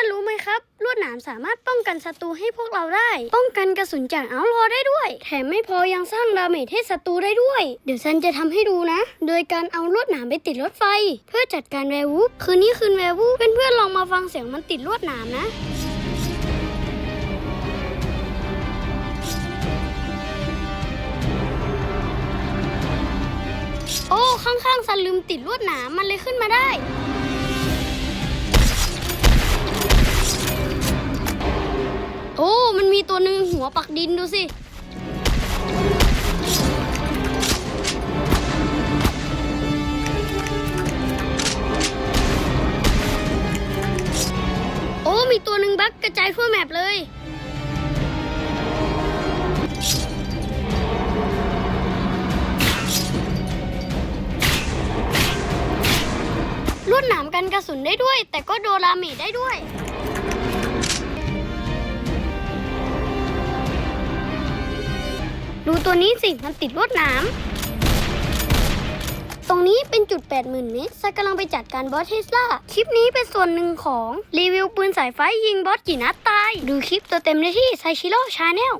อนๆรู้ไหมครับ ลวดหนามสามารถป้องกันศัตรูให้พวกเราได้ ป้องกันกระสุนจากเอาท์ลอได้ด้วย แถมไม่พอยังสร้างดาเมจให้ศัตรูได้ด้วย เดี๋ยวซันจะทำให้ดูนะ โดยการเอาลวดหนามไปติดรถไฟ เพื่อจัดการแวร์วูฟคืนนี้คืนแวร์วูฟเพื่อนๆลองมาฟังเสียงมันติดลวดหนามนะโอ้ข้างๆซันลืมติดลวดหนามมันเลยขึ้นมาได้ มีตัวหนึ่งหัวปักดินดูสิ โอ้ มีตัวหนึ่งบักกระจายทั่วแมปเลย ลวดหนามกันกระสุนได้ด้วย แต่ก็โดนดาเมจได้ด้วย ดูตัวนี้สิ มันติดลวดหนาม ตรงนี้เป็นจุด 80,000 เมตรซายกำลังไปจัดการบอสเทสลา คลิปนี้เป็นส่วนหนึ่งของ รีวิวปืนสายไฟยิงบอสกี่นัดตาย ดูคลิปตัวเต็มได้ที่ไซชิโร่ชาแนล